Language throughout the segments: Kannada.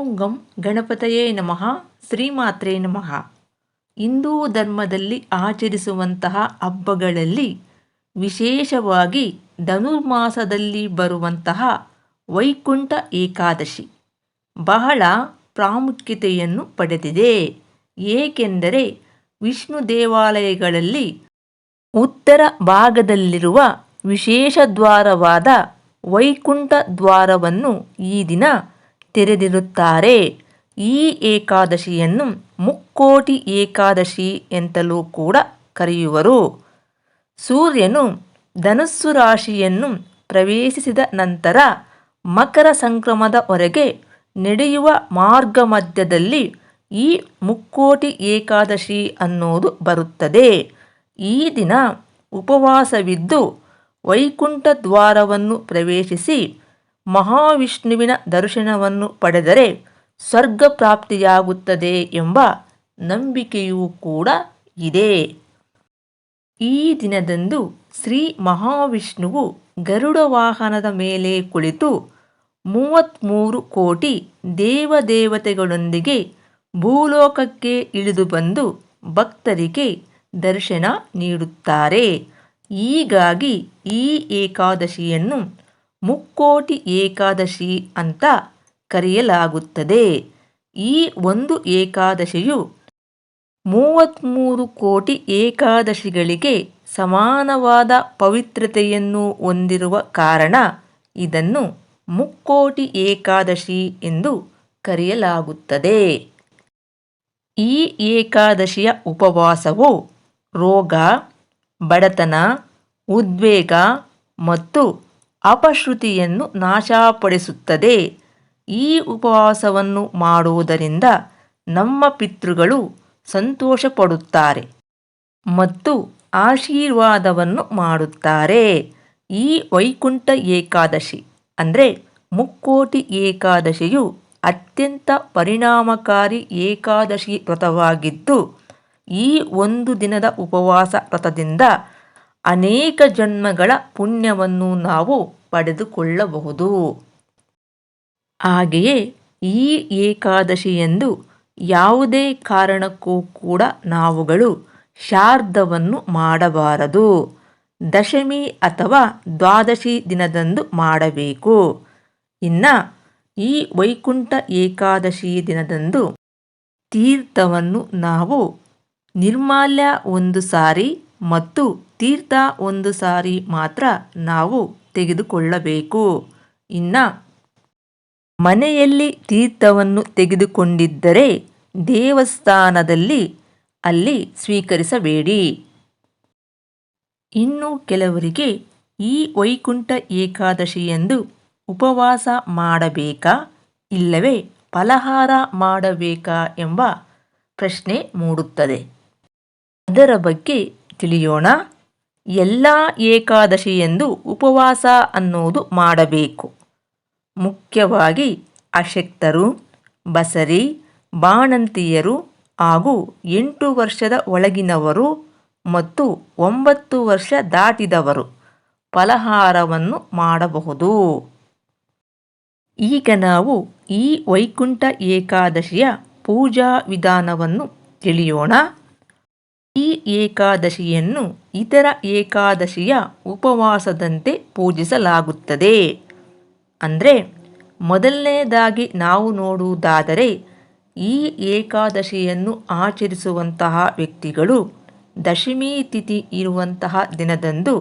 ಓಂ ಗಂ ಗಣಪತಯೇ ನಮಃ, ಶ್ರೀಮಾತ್ರೇ ನಮಃ. ಹಿಂದೂ ಧರ್ಮದಲ್ಲಿ ಆಚರಿಸುವಂತಹ ಹಬ್ಬಗಳಲ್ಲಿ ವಿಶೇಷವಾಗಿ ಧನುರ್ಮಾಸದಲ್ಲಿ ಬರುವಂತಹ ವೈಕುಂಠ ಏಕಾದಶಿ ಬಹಳ ಪ್ರಾಮುಖ್ಯತೆಯನ್ನು ಪಡೆದಿದೆ. ಏಕೆಂದರೆ ವಿಷ್ಣು ದೇವಾಲಯಗಳಲ್ಲಿ ಉತ್ತರ ಭಾಗದಲ್ಲಿರುವ ವಿಶೇಷ ದ್ವಾರವಾದ ವೈಕುಂಠ ದ್ವಾರವನ್ನು ಈ ದಿನ ತೆರೆದಿರುತ್ತಾರೆ. ಈ ಏಕಾದಶಿಯನ್ನು ಮುಕ್ಕೋಟಿ ಏಕಾದಶಿ ಎಂತಲೂ ಕೂಡ ಕರೆಯುವರು. ಸೂರ್ಯನು ಧನುಸ್ಸು ರಾಶಿಯನ್ನು ಪ್ರವೇಶಿಸಿದ ನಂತರ ಮಕರ ಸಂಕ್ರಮದವರೆಗೆ ನಡೆಯುವ ಮಾರ್ಗ ಮಧ್ಯದಲ್ಲಿ ಈ ಮುಕ್ಕೋಟಿ ಏಕಾದಶಿ ಅನ್ನೋದು ಬರುತ್ತದೆ. ಈ ದಿನ ಉಪವಾಸವಿದ್ದು ವೈಕುಂಠ ದ್ವಾರವನ್ನು ಪ್ರವೇಶಿಸಿ ಮಹಾವಿಷ್ಣುವಿನ ದರ್ಶನವನ್ನು ಪಡೆದರೆ ಸ್ವರ್ಗ ಪ್ರಾಪ್ತಿಯಾಗುತ್ತದೆ ಎಂಬ ನಂಬಿಕೆಯೂ ಕೂಡ ಇದೆ. ಈ ದಿನದಂದು ಶ್ರೀ ಮಹಾವಿಷ್ಣುವು ಗರುಡ ವಾಹನದ ಮೇಲೆ ಕುಳಿತು ಮೂವತ್ತ್ಮೂರು ಕೋಟಿ ದೇವದೇವತೆಗಳೊಂದಿಗೆ ಭೂಲೋಕಕ್ಕೆ ಇಳಿದು ಬಂದು ಭಕ್ತರಿಗೆ ದರ್ಶನ ನೀಡುತ್ತಾರೆ. ಹೀಗಾಗಿ ಈ ಏಕಾದಶಿಯನ್ನು ಮುಕ್ಕೋಟಿ ಏಕಾದಶಿ ಅಂತ ಕರೆಯಲಾಗುತ್ತದೆ. ಈ ಒಂದು ಏಕಾದಶಿಯು ಮೂವತ್ತ್ಮೂರು ಕೋಟಿ ಏಕಾದಶಿಗಳಿಗೆ ಸಮಾನವಾದ ಪವಿತ್ರತೆಯನ್ನು ಹೊಂದಿರುವ ಕಾರಣ ಇದನ್ನು ಮುಕ್ಕೋಟಿ ಏಕಾದಶಿ ಎಂದು ಕರೆಯಲಾಗುತ್ತದೆ. ಈ ಏಕಾದಶಿಯ ಉಪವಾಸವು ರೋಗ, ಬಡತನ, ಉದ್ವೇಗ ಮತ್ತು ಅಪಶ್ರುತಿಯನ್ನು ನಾಶಪಡಿಸುತ್ತದೆ. ಈ ಉಪವಾಸವನ್ನು ಮಾಡುವುದರಿಂದ ನಮ್ಮ ಪಿತೃಗಳು ಸಂತೋಷಪಡುತ್ತಾರೆ ಮತ್ತು ಆಶೀರ್ವಾದವನ್ನು ಮಾಡುತ್ತಾರೆ. ಈ ವೈಕುಂಠ ಏಕಾದಶಿ ಅಂದರೆ ಮುಕ್ಕೋಟಿ ಏಕಾದಶಿಯು ಅತ್ಯಂತ ಪರಿಣಾಮಕಾರಿ ಏಕಾದಶಿ ವ್ರತವಾಗಿದ್ದು, ಈ ಒಂದು ದಿನದ ಉಪವಾಸ ವ್ರತದಿಂದ ಅನೇಕ ಜನ್ಮಗಳ ಪುಣ್ಯವನ್ನು ನಾವು ಪಡೆದುಕೊಳ್ಳಬಹುದು. ಹಾಗೆಯೇ ಈ ಏಕಾದಶಿಯಂದು ಯಾವುದೇ ಕಾರಣಕ್ಕೂ ಕೂಡ ನಾವುಗಳು ಶಾರ್ದವನ್ನು ಮಾಡಬಾರದು. ದಶಮಿ ಅಥವಾ ದ್ವಾದಶಿ ದಿನದಂದು ಮಾಡಬೇಕು. ಇನ್ನು ಈ ವೈಕುಂಠ ಏಕಾದಶಿ ದಿನದಂದು ತೀರ್ಥವನ್ನು ನಾವು ನಿರ್ಮಾಲ್ಯ ಒಂದು ಸಾರಿ ಮತ್ತು ತೀರ್ಥ ಒಂದು ಸಾರಿ ಮಾತ್ರ ನಾವು ತೆಗೆದುಕೊಳ್ಳಬೇಕು. ಇನ್ನು ಮನೆಯಲ್ಲಿ ತೀರ್ಥವನ್ನು ತೆಗೆದುಕೊಂಡಿದ್ದರೆ ದೇವಸ್ಥಾನದಲ್ಲಿ ಅಲ್ಲಿ ಸ್ವೀಕರಿಸಬೇಡಿ. ಇನ್ನು ಕೆಲವರಿಗೆ ಈ ವೈಕುಂಠ ಏಕಾದಶಿಯಂದು ಉಪವಾಸ ಮಾಡಬೇಕಾ, ಇಲ್ಲವೇ ಫಲಹಾರ ಮಾಡಬೇಕಾ ಎಂಬ ಪ್ರಶ್ನೆ ಮೂಡುತ್ತದೆ. ಅದರ ಬಗ್ಗೆ ತಿಳಿಯೋಣ. ಎಲ್ಲ ಏಕಾದಶಿಯಂದು ಉಪವಾಸ ಅನ್ನೋದು ಮಾಡಬೇಕು. ಮುಖ್ಯವಾಗಿ ಅಶಕ್ತರು, ಬಸರಿ, ಬಾಣಂತಿಯರು ಹಾಗೂ ಎಂಟು ವರ್ಷದ ಒಳಗಿನವರು ಮತ್ತು ಒಂಬತ್ತು ವರ್ಷ ದಾಟಿದವರು ಫಲಹಾರವನ್ನು ಮಾಡಬಹುದು. ಈಗ ನಾವು ಈ ವೈಕುಂಠ ಏಕಾದಶಿಯ ಪೂಜಾ ವಿಧಾನವನ್ನು ತಿಳಿಯೋಣ. ಈ ಏಕಾದಶಿಯನ್ನು ಇತರ ಏಕಾದಶಿಯ ಉಪವಾಸದಂತೆ ಪೂಜಿಸಲಾಗುತ್ತದೆ. ಅಂದರೆ ಮೊದಲನೇದಾಗಿ ನಾವು ನೋಡುವುದಾದರೆ ಈ ಏಕಾದಶಿಯನ್ನು ಆಚರಿಸುವಂತಹ ವ್ಯಕ್ತಿಗಳು ದಶಮಿ ತಿಥಿ ಇರುವಂತಹ ದಿನದಂದು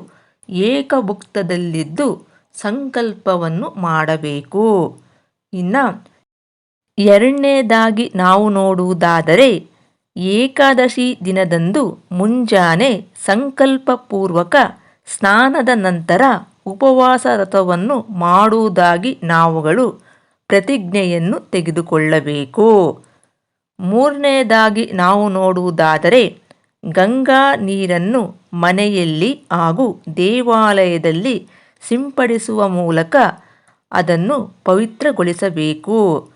ಏಕಭುಕ್ತದಲ್ಲಿದ್ದು ಸಂಕಲ್ಪವನ್ನು ಮಾಡಬೇಕು. ಇನ್ನು ಎರಡನೇದಾಗಿ ನಾವು ನೋಡುವುದಾದರೆ ಏಕಾದಶಿ ದಿನದಂದು ಮುಂಜಾನೆ ಸಂಕಲ್ಪಪೂರ್ವಕ ಸ್ನಾನದ ನಂತರ ಉಪವಾಸ ವ್ರತವನ್ನು ಮಾಡುವುದಾಗಿ ನಾವುಗಳು ಪ್ರತಿಜ್ಞೆಯನ್ನು ತೆಗೆದುಕೊಳ್ಳಬೇಕು. ಮೂರನೇದಾಗಿ ನಾವು ನೋಡುವುದಾದರೆ ಗಂಗಾ ನೀರನ್ನು ಮನೆಯಲ್ಲಿ ಹಾಗೂ ದೇವಾಲಯದಲ್ಲಿ ಸಿಂಪಡಿಸುವ ಮೂಲಕ ಅದನ್ನು ಪವಿತ್ರಗೊಳಿಸಬೇಕು.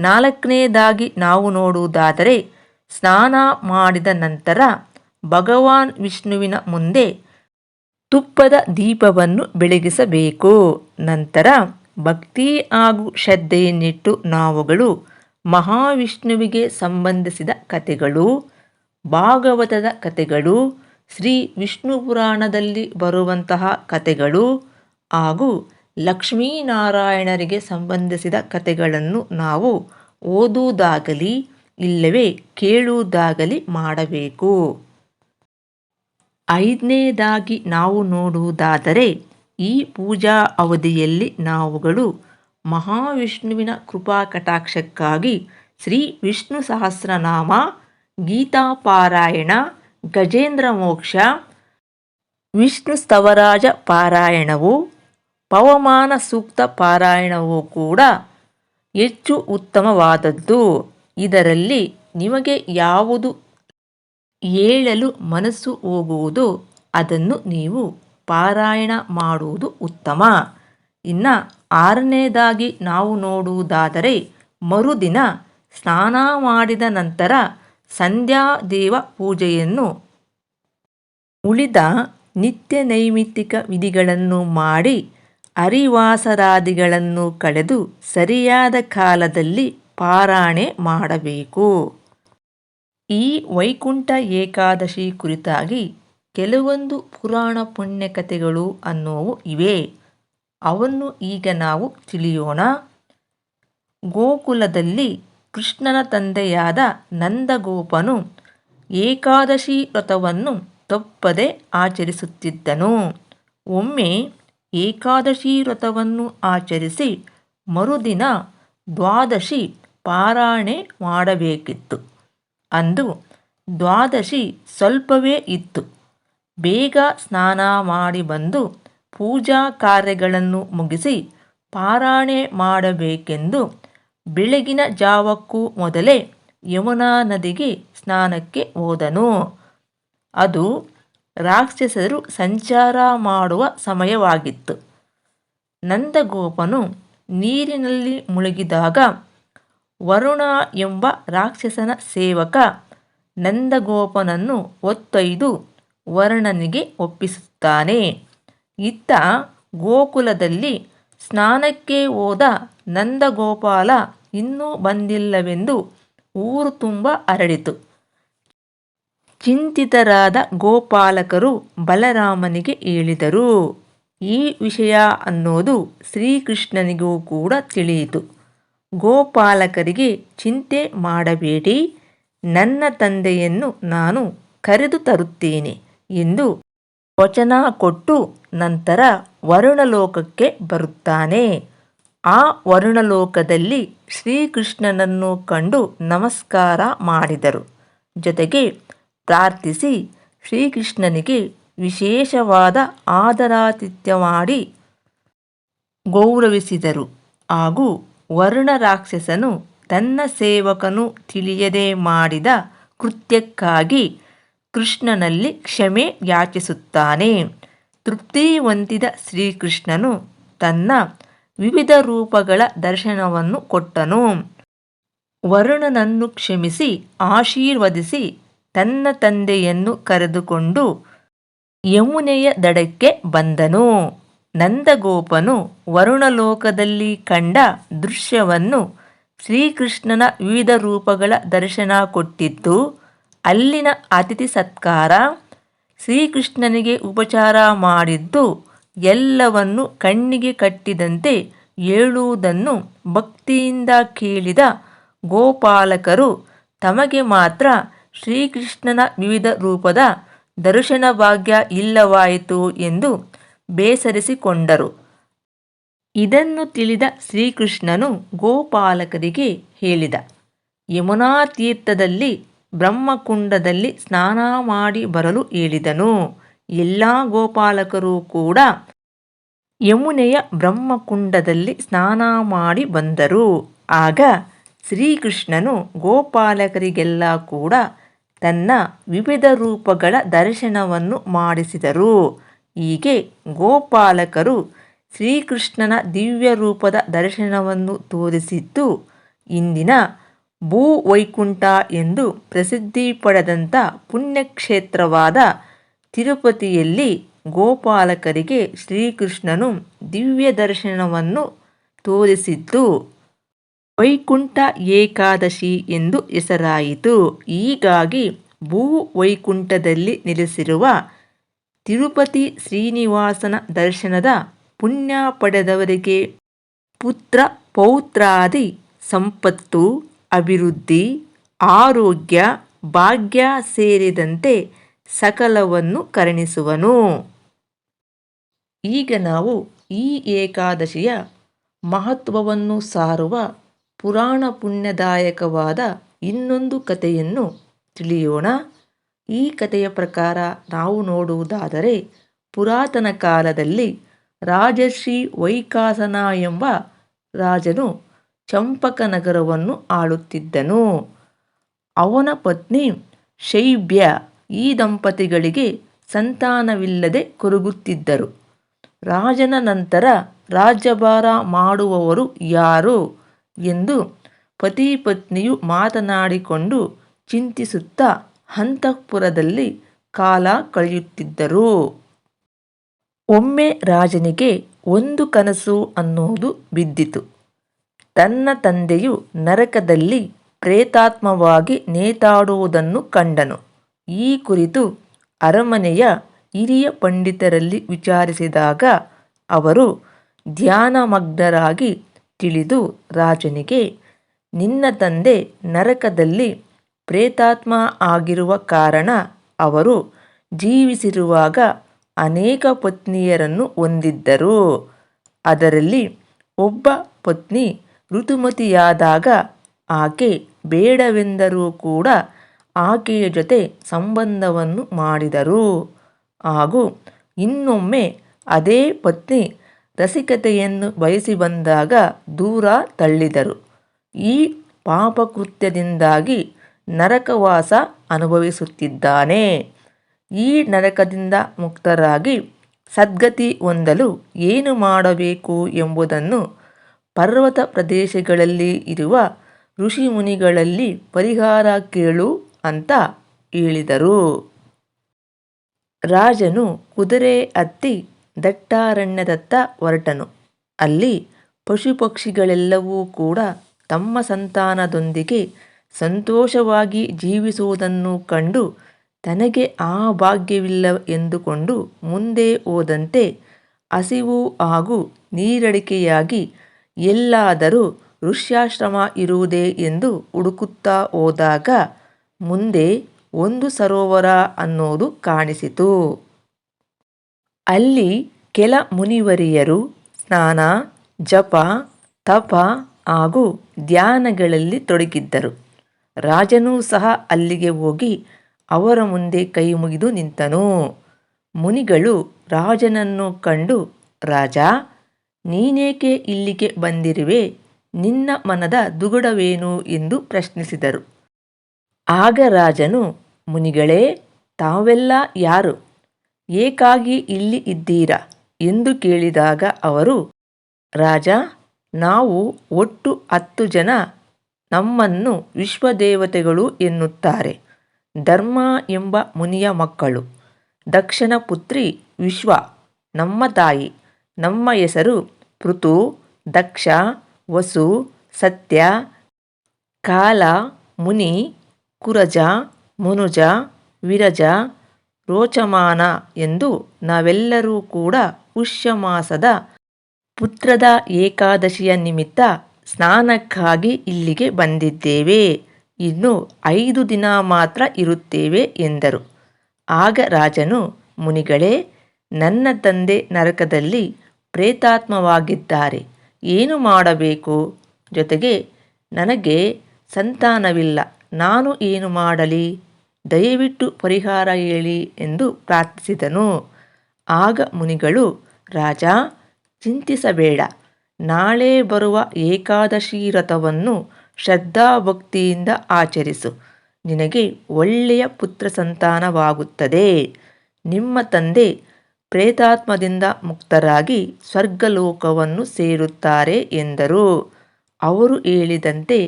ನಾಲ್ಕನೇದಾಗಿ ನಾವು ನೋಡುವುದಾದರೆ ಸ್ನಾನ ಮಾಡಿದ ನಂತರ ಭಗವಾನ್ ವಿಷ್ಣುವಿನ ಮುಂದೆ ತುಪ್ಪದ ದೀಪವನ್ನು ಬೆಳಗಿಸಬೇಕು. ನಂತರ ಭಕ್ತಿ ಹಾಗೂ ಶ್ರದ್ಧೆಯನ್ನಿಟ್ಟು ನಾವುಗಳು ಮಹಾವಿಷ್ಣುವಿಗೆ ಸಂಬಂಧಿಸಿದ ಕಥೆಗಳು, ಭಾಗವತದ ಕಥೆಗಳು, ಶ್ರೀ ವಿಷ್ಣು ಪುರಾಣದಲ್ಲಿ ಬರುವಂತಹ ಕಥೆಗಳು ಹಾಗೂ ಲಕ್ಷ್ಮೀನಾರಾಯಣರಿಗೆ ಸಂಬಂಧಿಸಿದ ಕಥೆಗಳನ್ನು ನಾವು ಓದುವುದಾಗಲಿ ಇಲ್ಲವೇ? ಕೇಳುವುದಾಗಲಿ ಮಾಡಬೇಕು. ಐದನೇದಾಗಿ ನಾವು ನೋಡುವುದಾದರೆ, ಈ ಪೂಜಾ ಅವಧಿಯಲ್ಲಿ ನಾವುಗಳು ಮಹಾವಿಷ್ಣುವಿನ ಕೃಪಾ ಕಟಾಕ್ಷಕ್ಕಾಗಿ ಶ್ರೀ ವಿಷ್ಣು ಸಹಸ್ರನಾಮ, ಗೀತಾಪಾರಾಯಣ, ಗಜೇಂದ್ರ ಮೋಕ್ಷ, ವಿಷ್ಣು ಸ್ತವರಾಜ ಪಾರಾಯಣವು, ಪವಮಾನ ಸೂಕ್ತ ಪಾರಾಯಣವೂ ಕೂಡ ಹೆಚ್ಚು ಉತ್ತಮವಾದದ್ದು. ಇದರಲ್ಲಿ ನಿಮಗೆ ಯಾವುದು ಹೇಳಲು ಮನಸ್ಸು ಹೋಗುವುದು ಅದನ್ನು ನೀವು ಪಾರಾಯಣ ಮಾಡುವುದು ಉತ್ತಮ. ಇನ್ನು ಆರನೇದಾಗಿ ನಾವು ನೋಡುವುದಾದರೆ ಮರುದಿನ ಸ್ನಾನ ಮಾಡಿದ ನಂತರ ಸಂಧ್ಯಾದೇವ ಪೂಜೆಯನ್ನು ಉಳಿದ ನಿತ್ಯ ನೈಮಿತ್ತಿಕ ವಿಧಿಗಳನ್ನು ಮಾಡಿ ಅರಿವಾಸರಾದಿಗಳನ್ನು ಕಳೆದು ಸರಿಯಾದ ಕಾಲದಲ್ಲಿ ಪಾರಾಯಣೆ ಮಾಡಬೇಕು. ಈ ವೈಕುಂಠ ಏಕಾದಶಿ ಕುರಿತಾಗಿ ಕೆಲವೊಂದು ಪುರಾಣ ಪುಣ್ಯಕಥೆಗಳು ಅನ್ನೋವು ಇವೆ. ಅವನ್ನು ಈಗ ನಾವು ತಿಳಿಯೋಣ. ಗೋಕುಲದಲ್ಲಿ ಕೃಷ್ಣನ ತಂದೆಯಾದ ನಂದಗೋಪನು ಏಕಾದಶಿ ವ್ರತವನ್ನು ತಪ್ಪದೆ ಆಚರಿಸುತ್ತಿದ್ದನು. ಒಮ್ಮೆ ಏಕಾದಶಿ ವ್ರತವನ್ನು ಆಚರಿಸಿ ಮರುದಿನ ದ್ವಾದಶಿ ಪಾರಾಯಣೆ ಮಾಡಬೇಕಿತ್ತು. ಅಂದು ದ್ವಾದಶಿ ಸ್ವಲ್ಪವೇ ಇತ್ತು. ಬೇಗ ಸ್ನಾನ ಮಾಡಿ ಬಂದು ಪೂಜಾ ಕಾರ್ಯಗಳನ್ನು ಮುಗಿಸಿ ಪಾರಾಯಣೆ ಮಾಡಬೇಕೆಂದು ಬೆಳಗಿನ ಜಾವಕ್ಕೂ ಮೊದಲೇ ಯಮುನಾ ನದಿಗೆ ಸ್ನಾನಕ್ಕೆ ಹೋದನು. ಅದು ರಾಕ್ಷಸರು ಸಂಚಾರ ಮಾಡುವ ಸಮಯವಾಗಿತ್ತು. ನಂದಗೋಪನು ನೀರಿನಲ್ಲಿ ಮುಳುಗಿದಾಗ ವರುಣ ಎಂಬ ರಾಕ್ಷಸನ ಸೇವಕ ನಂದಗೋಪನನ್ನು ಒತ್ತೊಯ್ದು ವರುಣನಿಗೆ ಒಪ್ಪಿಸುತ್ತಾನೆ. ಇತ್ತ ಗೋಕುಲದಲ್ಲಿ ಸ್ನಾನಕ್ಕೆ ಹೋದ ನಂದಗೋಪಾಲ ಇನ್ನೂ ಬಂದಿಲ್ಲವೆಂದು ಊರು ತುಂಬ ಹರಡಿತು ಚಿಂತಿತರಾದ ಗೋಪಾಲಕರು ಬಲರಾಮನಿಗೆ ಹೇಳಿದರು. ಈ ವಿಷಯ ಅನ್ನೋದು ಶ್ರೀಕೃಷ್ಣನಿಗೂ ಕೂಡ ತಿಳಿಯಿತು. ಗೋಪಾಲಕರಿಗೆ ಚಿಂತೆ ಮಾಡಬೇಡಿ. ನನ್ನ ತಂದೆಯನ್ನು ನಾನು ಕರೆದು ತರುತ್ತೇನೆ ಎಂದು ವಚನ ಕೊಟ್ಟು ನಂತರ ವರುಣಲೋಕಕ್ಕೆ ಬರುತ್ತಾನೆ. ಆ ವರುಣಲೋಕದಲ್ಲಿ ಶ್ರೀಕೃಷ್ಣನನ್ನು ಕಂಡು ನಮಸ್ಕಾರ ಮಾಡಿದರು. ಜೊತೆಗೆ ಪ್ರಾರ್ಥಿಸಿ ಶ್ರೀಕೃಷ್ಣನಿಗೆ ವಿಶೇಷವಾದ ಆದರಾತಿಥ್ಯ ಮಾಡಿ ಗೌರವಿಸಿದರು. ಹಾಗೂ ವರುಣ ರಾಕ್ಷಸನು ತನ್ನ ಸೇವಕನು ತಿಳಿಯದೆ ಮಾಡಿದ ಕೃತ್ಯಕ್ಕಾಗಿ ಕೃಷ್ಣನಲ್ಲಿ ಕ್ಷಮೆ ಯಾಚಿಸುತ್ತಾನೆ. ತೃಪ್ತಿ ಹೊಂದಿದ ಶ್ರೀಕೃಷ್ಣನು ತನ್ನ ವಿವಿಧ ರೂಪಗಳ ದರ್ಶನವನ್ನು ಕೊಟ್ಟನು. ವರುಣನನ್ನು ಕ್ಷಮಿಸಿ, ಆಶೀರ್ವದಿಸಿ ತನ್ನ ತಂದೆಯನ್ನು ಕರೆದುಕೊಂಡು ಯಮುನೆಯ ದಡಕ್ಕೆ ಬಂದನು. ನಂದಗೋಪನು ವರುಣಲೋಕದಲ್ಲಿ ಕಂಡ ದೃಶ್ಯವನ್ನು ಶ್ರೀಕೃಷ್ಣನ ವಿವಿಧ ರೂಪಗಳ ದರ್ಶನ ಕೊಟ್ಟಿದ್ದು, ಅಲ್ಲಿನ ಅತಿಥಿ ಸತ್ಕಾರ, ಶ್ರೀಕೃಷ್ಣನಿಗೆ ಉಪಚಾರ ಮಾಡಿದ್ದು ಎಲ್ಲವನ್ನು ಕಣ್ಣಿಗೆ ಕಟ್ಟಿದಂತೆ ಹೇಳುವುದನ್ನು ಭಕ್ತಿಯಿಂದ ಕೇಳಿದ ಗೋಪಾಲಕರು ತಮಗೆ ಮಾತ್ರ ಶ್ರೀಕೃಷ್ಣನ ವಿವಿಧ ರೂಪದ ದರ್ಶನ ಭಾಗ್ಯ ಇಲ್ಲವಾಯಿತು ಎಂದು ಬೇಸರಿಸಿಕೊಂಡರು. ಇದನ್ನು ತಿಳಿದ ಶ್ರೀಕೃಷ್ಣನು ಗೋಪಾಲಕರಿಗೆ ಹೇಳಿದ, ಯಮುನಾ ತೀರ್ಥದಲ್ಲಿ, ಬ್ರಹ್ಮಕುಂಡದಲ್ಲಿ ಸ್ನಾನ ಮಾಡಿ ಬರಲು ಹೇಳಿದನು. ಎಲ್ಲ ಗೋಪಾಲಕರು ಕೂಡ ಯಮುನೆಯ ಬ್ರಹ್ಮಕುಂಡದಲ್ಲಿ ಸ್ನಾನ ಮಾಡಿ ಬಂದರು. ಆಗ ಶ್ರೀಕೃಷ್ಣನು ಗೋಪಾಲಕರಿಗೆಲ್ಲ ಕೂಡ ತನ್ನ ವಿವಿಧ ರೂಪಗಳ ದರ್ಶನವನ್ನು ಮಾಡಿಸಿದರು. ಹೀಗೆ ಗೋಪಾಲಕರು ಶ್ರೀಕೃಷ್ಣನ ದಿವ್ಯ ರೂಪದ ದರ್ಶನವನ್ನು ತೋರಿಸಿದ್ದು, ಇಂದಿನ ಭೂ ವೈಕುಂಠ ಎಂದು ಪ್ರಸಿದ್ಧಿ ಪಡೆದಂಥ ಪುಣ್ಯಕ್ಷೇತ್ರವಾದ ತಿರುಪತಿಯಲ್ಲಿ ಗೋಪಾಲಕರಿಗೆ ಶ್ರೀಕೃಷ್ಣನು ದಿವ್ಯ ದರ್ಶನವನ್ನು ತೋರಿಸಿದ್ದು, ವೈಕುಂಠ ಏಕಾದಶಿ ಎಂದು ಹೆಸರಾಯಿತು. ಹೀಗಾಗಿ ಭೂ ವೈಕುಂಠದಲ್ಲಿ ನೆಲೆಸಿರುವ ತಿರುಪತಿ ಶ್ರೀನಿವಾಸನ ದರ್ಶನದ ಪುಣ್ಯ ಪಡೆದವರಿಗೆ ಪುತ್ರ ಪೌತ್ರಾದಿ ಸಂಪತ್ತು, ಅಭಿವೃದ್ಧಿ, ಆರೋಗ್ಯ, ಭಾಗ್ಯ ಸೇರಿದಂತೆ ಸಕಲವನ್ನು ಕರುಣಿಸುವನು. ಈಗ ನಾವು ಈ ಏಕಾದಶಿಯ ಮಹತ್ವವನ್ನು ಸಾರುವ ಪುರಾಣ ಪುಣ್ಯದಾಯಕವಾದ ಇನ್ನೊಂದು ಕಥೆಯನ್ನು ತಿಳಿಯೋಣ. ಈ ಕಥೆಯ ಪ್ರಕಾರ ನಾವು ನೋಡುವುದಾದರೆ ಪುರಾತನ ಕಾಲದಲ್ಲಿ ರಾಜಶ್ರೀ ವೈಕಾಸನ ಎಂಬ ರಾಜನು ಚಂಪಕ ನಗರವನ್ನು ಆಳುತ್ತಿದ್ದನು. ಅವನ ಪತ್ನಿ ಶೈಬ್ಯ ಈ ದಂಪತಿಗಳಿಗೆ ಸಂತಾನವಿಲ್ಲದೆ ಕೊರಗುತ್ತಿದ್ದರು. ರಾಜನ ನಂತರ ರಾಜ್ಯಭಾರ ಮಾಡುವವರು ಯಾರು ಎಂದು ಪತಿ ಪತ್ನಿಯು ಮಾತನಾಡಿಕೊಂಡು ಚಿಂತಿಸುತ್ತಾ ಅಂತಃಪುರದಲ್ಲಿ ಕಾಲ ಕಳೆಯುತ್ತಿದ್ದರು. ಒಮ್ಮೆ ರಾಜನಿಗೆ ಒಂದು ಕನಸು ಅನ್ನೋದು ಬಿದ್ದಿತು. ತನ್ನ ತಂದೆಯು ನರಕದಲ್ಲಿ ಪ್ರೇತಾತ್ಮವಾಗಿ ನೇತಾಡುವುದನ್ನು ಕಂಡನು. ಈ ಕುರಿತು ಅರಮನೆಯ ಹಿರಿಯ ಪಂಡಿತರಲ್ಲಿ ವಿಚಾರಿಸಿದಾಗ ಅವರು ಧ್ಯಾನಮಗ್ನರಾಗಿ ತಿಳಿದು ರಾಜನಿಗೆ, ನಿನ್ನ ತಂದೆ ನರಕದಲ್ಲಿ ಪ್ರೇತಾತ್ಮ ಆಗಿರುವ ಕಾರಣ ಅವರು ಜೀವಿಸಿರುವಾಗ ಅನೇಕ ಪತ್ನಿಯರನ್ನು ಹೊಂದಿದ್ದರು. ಅದರಲ್ಲಿ ಒಬ್ಬ ಪತ್ನಿ ಋತುಮತಿಯಾದಾಗ ಆಕೆ ಬೇಡವೆಂದರೂ ಕೂಡ ಆಕೆಯ ಜೊತೆ ಸಂಬಂಧವನ್ನು ಮಾಡಿದರು. ಹಾಗೂ ಇನ್ನೊಮ್ಮೆ ಅದೇ ಪತ್ನಿ ರಸಿಕತೆಯನ್ನು ಬಯಸಿ ಬಂದಾಗ ದೂರ ತಳ್ಳಿದರು. ಈ ಪಾಪಕೃತ್ಯದಿಂದಾಗಿ ನರಕವಾಸ ಅನುಭವಿಸುತ್ತಿದ್ದಾನೆ. ಈ ನರಕದಿಂದ ಮುಕ್ತರಾಗಿ ಸದ್ಗತಿ ಹೊಂದಲು ಏನು ಮಾಡಬೇಕು ಎಂಬುದನ್ನು ಪರ್ವತ ಪ್ರದೇಶಗಳಲ್ಲಿ ಇರುವ ಋಷಿಮುನಿಗಳಲ್ಲಿ ಪರಿಹಾರ ಕೇಳು ಅಂತ ಹೇಳಿದರು. ರಾಜನು ಕುದುರೆ ಹತ್ತಿ ದಟ್ಟಾರಣ್ಯದತ್ತ ಹೊರಟನು. ಅಲ್ಲಿ ಪಶುಪಕ್ಷಿಗಳೆಲ್ಲವೂ ಕೂಡ ತಮ್ಮ ಸಂತಾನದೊಂದಿಗೆ ಸಂತೋಷವಾಗಿ ಜೀವಿಸುವುದನ್ನು ಕಂಡು ತನಗೆ ಆ ಭಾಗ್ಯವಿಲ್ಲ ಎಂದುಕೊಂಡು ಮುಂದೆ ಹೋದಂತೆ ಹಸಿವು ಹಾಗೂ ನೀರಡಿಕೆಯಾಗಿ ಎಲ್ಲಾದರೂ ಋಷ್ಯಾಶ್ರಮ ಇರುವುದೇ ಎಂದು ಹುಡುಕುತ್ತಾ ಹೋದಾಗ ಮುಂದೆ ಒಂದು ಸರೋವರ ಅನ್ನೋದು ಕಾಣಿಸಿತು. ಅಲ್ಲಿ ಕೆಲ ಮುನಿವರಿಯರು ಸ್ನಾನ, ಜಪ, ತಪ ಹಾಗೂ ಧ್ಯಾನಗಳಲ್ಲಿ ತೊಡಗಿದ್ದರು. ರಾಜನೂ ಸಹ ಅಲ್ಲಿಗೆ ಹೋಗಿ ಅವರ ಮುಂದೆ ಕೈ ಮುಗಿದು ನಿಂತನು. ಮುನಿಗಳು ರಾಜನನ್ನು ಕಂಡು, ರಾಜ, ನೀನೇಕೆ ಇಲ್ಲಿಗೆ ಬಂದಿರುವೆ? ನಿನ್ನ ಮನದ ದುಗುಡವೇನು? ಎಂದು ಪ್ರಶ್ನಿಸಿದರು. ಆಗ ರಾಜನು, ಮುನಿಗಳೇ, ತಾವೆಲ್ಲ ಯಾರು? ಏಕಾಗಿ ಇಲ್ಲಿ ಇದ್ದೀರಾ? ಎಂದು ಕೇಳಿದಾಗ ಅವರು, ರಾಜ, ನಾವು ಒಟ್ಟು ಹತ್ತು ಜನ ನಮ್ಮನ್ನು ವಿಶ್ವದೇವತೆಗಳು ಎನ್ನುತ್ತಾರೆ. ಧರ್ಮ ಎಂಬ ಮುನಿಯ ಮಕ್ಕಳು. ದಕ್ಷನ ಪುತ್ರಿ ವಿಶ್ವ, ನಮ್ಮ ತಾಯಿ, ನಮ್ಮ ಹೆಸರು ಪೃಥು, ದಕ್ಷ, ವಸು, ಸತ್ಯ, ಕಾಲ, ಮುನಿ, ಕುರಜ, ಮುನುಜ, ವಿರಜ, ರೋಚಮಾನ ಎಂದು ನಾವೆಲ್ಲರೂ ಕೂಡ ಪುಷ್ಯಮಾಸದ ಪುತ್ರದ ಏಕಾದಶಿಯ ನಿಮಿತ್ತ ಸ್ನಾನಕ್ಕಾಗಿ ಇಲ್ಲಿಗೆ ಬಂದಿದ್ದೇವೆ. ಇನ್ನು ಐದು ದಿನ ಮಾತ್ರ ಇರುತ್ತೇವೆ ಎಂದರು. ಆಗ ರಾಜನು, ಮುನಿಗಳೇ, ನನ್ನ ತಂದೆ ನರಕದಲ್ಲಿ ಪ್ರೇತಾತ್ಮವಾಗಿದ್ದಾರೆ. ಏನು ಮಾಡಬೇಕು? ಜೊತೆಗೆ ನನಗೆ ಸಂತಾನವಿಲ್ಲ. ನಾನು ಏನು ಮಾಡಲಿ? ದಯವಿಟ್ಟು ಪರಿಹಾರ ಹೇಳಿ ಎಂದು ಪ್ರಾರ್ಥಿಸಿದನು. ಆಗ ಮುನಿಗಳು, ರಾಜ, ಚಿಂತಿಸಬೇಡ. ನಾಳೆ ಬರುವ ಏಕಾದಶಿ ವ್ರತವನ್ನು ಶ್ರದ್ಧಾಭಕ್ತಿಯಿಂದ ಆಚರಿಸು. ನಿನಗೆ ಒಳ್ಳೆಯ ಪುತ್ರ ಸಂತಾನವಾಗುತ್ತದೆ. ನಿಮ್ಮ ತಂದೆ ಪ್ರೇತಾತ್ಮದಿಂದ ಮುಕ್ತರಾಗಿ ಸ್ವರ್ಗಲೋಕವನ್ನು ಸೇರುತ್ತಾರೆ ಎಂದರು. ಅವರು ಹೇಳಿದಂತೆ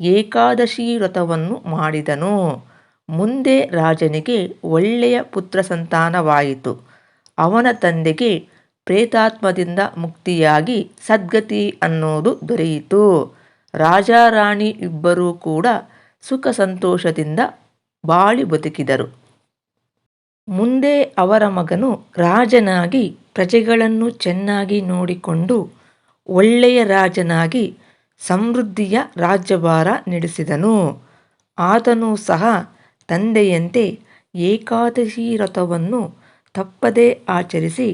ಏಕಾದಶಿ ವ್ರತವನ್ನು ಮಾಡಿದನು. ಮುಂದೆ ರಾಜನಿಗೆ ಒಳ್ಳೆಯ ಪುತ್ರ ಸಂತಾನವಾಯಿತು. ಅವನ ತಂದೆಗೆ ಪ್ರೇತಾತ್ಮದಿಂದ ಮುಕ್ತಿಯಾಗಿ ಸದ್ಗತಿ ಅನ್ನೋದು ದೊರೆಯಿತು. ರಾಜ ರಾಣಿ ಇಬ್ಬರೂ ಕೂಡ ಸುಖ ಸಂತೋಷದಿಂದ ಬಾಳಿ ಬದುಕಿದರು. ಮುಂದೆ ಅವರ ಮಗನು ರಾಜನಾಗಿ ಪ್ರಜೆಗಳನ್ನು ಚೆನ್ನಾಗಿ ನೋಡಿಕೊಂಡು ಒಳ್ಳೆಯ ರಾಜನಾಗಿ ಸಮೃದ್ಧಿಯ ರಾಜ್ಯಭಾರ ನಡೆಸಿದನು. ಆತನು ಸಹ ತಂದೆಯಂತೆ ಏಕಾದಶಿ ರಥವನ್ನು ತಪ್ಪದೇ ಆಚರಿಸಿ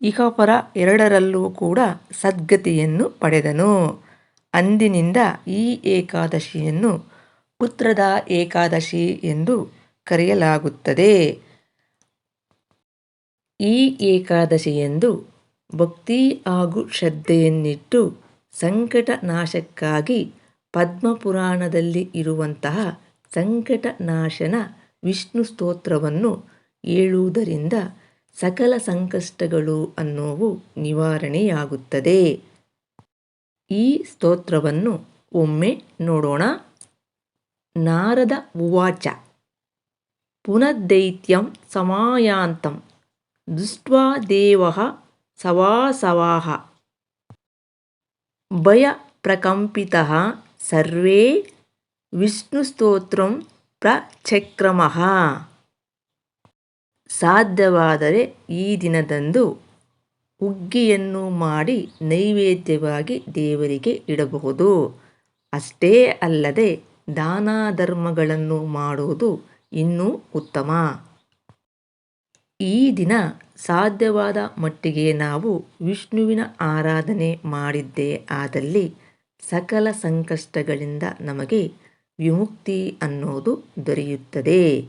ಇಹಪರ ಎರಡರಲ್ಲೂ ಕೂಡ ಸದ್ಗತಿಯನ್ನು ಪಡೆದನು. ಅಂದಿನಿಂದ ಈ ಏಕಾದಶಿಯನ್ನು ಪುತ್ರದ ಏಕಾದಶಿ ಎಂದು ಕರೆಯಲಾಗುತ್ತದೆ. ಈ ಏಕಾದಶಿಯೆಂದು ಭಕ್ತಿ ಹಾಗೂ ಶ್ರದ್ಧೆಯನ್ನಿಟ್ಟು ಸಂಕಟ ನಾಶಕ್ಕಾಗಿ ಪದ್ಮಪುರಾಣದಲ್ಲಿ ಇರುವಂತಹ ಸಂಕಟ ನಾಶನ ವಿಷ್ಣು ಸ್ತೋತ್ರವನ್ನು ಹೇಳುವುದರಿಂದ ಸಕಲ ಸಂಕಷ್ಟಗಳು ಅನ್ನೋವು ನಿವಾರಣೆಯಾಗುತ್ತದೆ. ಈ ಸ್ತೋತ್ರವನ್ನು ಒಮ್ಮೆ ನೋಡೋಣ. ನಾರದ ಉವಾಚ. ಪುನದ್ದೈತ್ಯಂ ಸಮಾಯಾಂತಂ. ದೃಷ್ಟ್ವಾ ದೇವ ಸವಾಸವಾಹ ಭಯಪ್ರಕಂಪಿತಃ ಸರ್ವೇ. ವಿಷ್ಣುಸ್ತೋತ್ರಂ ಪ್ರಚಕ್ರಮಃ. ಸಾಧ್ಯವಾದರೆ ಈ ದಿನದಂದು ಹುಗ್ಗಿಯನ್ನು ಮಾಡಿ ನೈವೇದ್ಯವಾಗಿ ದೇವರಿಗೆ ಇಡಬಹುದು. ಅಷ್ಟೇ ಅಲ್ಲದೆ ದಾನ ಧರ್ಮಗಳನ್ನು ಮಾಡುವುದು ಇನ್ನೂ ಉತ್ತಮ. ಈ ದಿನ ಸಾಧ್ಯವಾದ ಮಟ್ಟಿಗೆ ನಾವು ವಿಷ್ಣುವಿನ ಆರಾಧನೆ ಮಾಡಿದ್ದೇ ಆದಲ್ಲಿ ಸಕಲ ಸಂಕಷ್ಟಗಳಿಂದ ನಮಗೆ ವಿಮುಕ್ತಿ ಅನ್ನೋದು ದೊರೆಯುತ್ತದೆ.